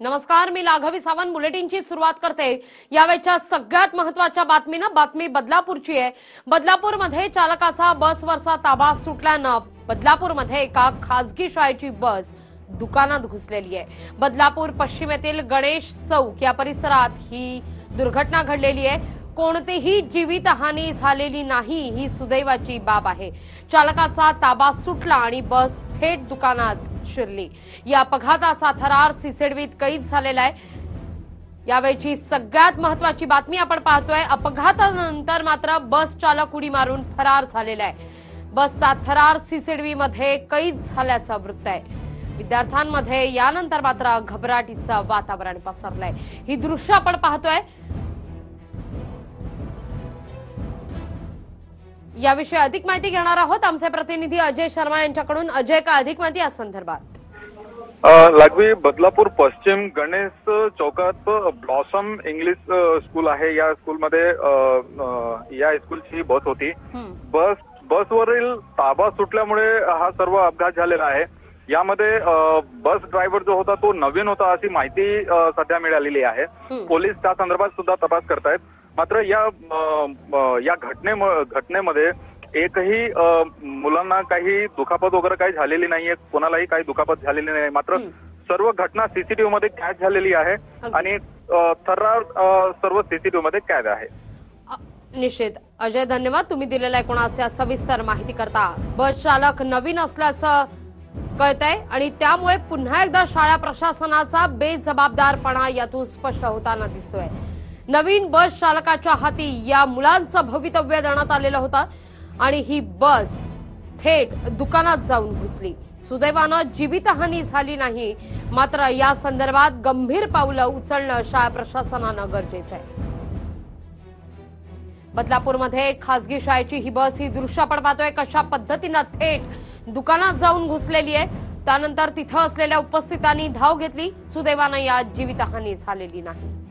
नमस्कार मी लाघवी सावंत. बुलेटिनची सुरुवात करते. यावेळच्या सगळ्यात महत्त्वाच्या बातमीनं बातमी बदलापूरची आहे. बदलापूरमध्ये चालकाचा बसवरचा ताबा सुटल्यानं बदलापूरमध्ये एका खासगी शाळेची बस दुकानात घुसलेली आहे. बदलापूर पश्चिमेतील गणेश चौक या परिसरात ही दुर्घटना घडलेली आहे. कोणतीही जीवितहानी झालेली नाही ही सुदैवाची बाब आहे. चालकाचा ताबा सुटला आणि बस थेट दुकानात शिरली. या अपघाताचा थरार सिसेडवीत कैद झालेला आहे. यावेळची सगळ्यात महत्वाची बातमी आपण पाहतोय. अपघातानंतर मात्र बस चालक उडी मारून फरार झालेला आहे. बसचा थरार सिसेडवी मध्ये कैद झाल्याचं वृत्त आहे. विद्यार्थ्यांमध्ये यानंतर मात्र घबराटीचं वातावरण पसरलंय. ही दृश्य आपण पाहतोय. याविषयी अधिक माहिती घेणार आहोत. आमचे प्रतिनिधी अजय शर्मा यांच्याकडून. अजय का अधिक माहिती या संदर्भात? लागवी बदलापूर पश्चिम गणेश चौकात ब्लॉसम इंग्लिश स्कूल आहे. या स्कूलमध्ये या स्कूलची बस होती. बस बसवरील ताबा सुटल्यामुळे हा सर्व अपघात झालेला आहे. यामध्ये बस ड्रायव्हर जो होता तो नवीन होता अशी माहिती सध्या मिळालेली आहे. पोलीस त्या संदर्भात सुद्धा तपास करतायत. मात्र या या घटने घटनेमध्ये एकही मुलांना काही दुखापत वगैरे काही झालेली नाहीये कोणालाही काही दुखापत झालेली नाही. मात्र. सर्व घटना सीसीटीव्ही मध्ये कॅच झालेली आहे. आणि थरार सर्व सीसीटीव्ही मध्ये कैद आहे. निश्चित अजय धन्यवाद. तुम्ही दिलेल्या एकूणाच्या सविस्तर माहिती करता. बस चालक नवीन असल्याचं कळतंय आणि त्यामुळे पुन्हा एकदा शाळा प्रशासनाचा बेजबाबदारपणा यातून स्पष्ट होताना दिसतोय. नवीन बस चालकाच्या हाती या मुलांचं भवितव्य देण्यात आलेलं होतं. आणि ही बस थेट दुकानात जाऊन घुसली. सुदैवानं जीवितहानी झाली नाही. मात्र या संदर्भात गंभीर पावलं उचलणं शाळा प्रशासनानं गरजेचं आहे. बदलापूरमध्ये खासगी शाळेची ही बस ही दृश्य आपण पाहतोय कशा पद्धतीनं थेट दुकानात जाऊन घुसलेली आहे. त्यानंतर तिथं असलेल्या उपस्थितांनी धाव घेतली. सुदैवानं यात जीवितहानी झालेली नाही.